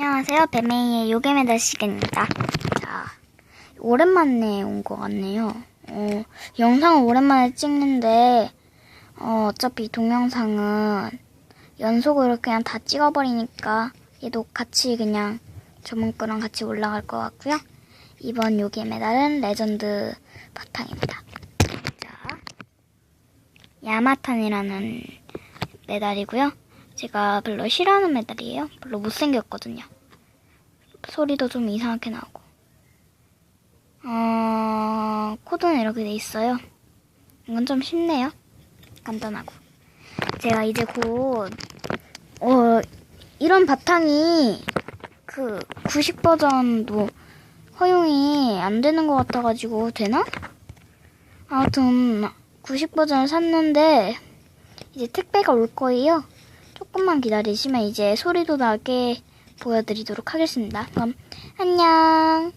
안녕하세요. 뱀메이의 요괴메달 시간입니다. 자, 오랜만에 온 것 같네요. 어, 영상을 오랜만에 찍는데, 어, 어차피 동영상은 연속으로 그냥 다 찍어버리니까 얘도 같이 그냥 저번 거랑 같이 올라갈 것 같고요. 이번 요괴 메달은 레전드 바탕입니다. 자, 야마탄이라는 메달이고요. 제가 별로 싫어하는 메달이에요. 별로 못생겼거든요. 소리도 좀 이상하게 나오고. 어, 코드는 이렇게 돼 있어요. 이건 좀 쉽네요. 간단하고. 제가 이제 곧, 어, 이런 바탕이 그 90 버전도 허용이 안 되는 것 같아가지고, 되나? 아무튼, 90 버전을 샀는데, 이제 택배가 올 거예요. 조금만 기다리시면 이제 소리도 나게 보여드리도록 하겠습니다. 그럼 안녕.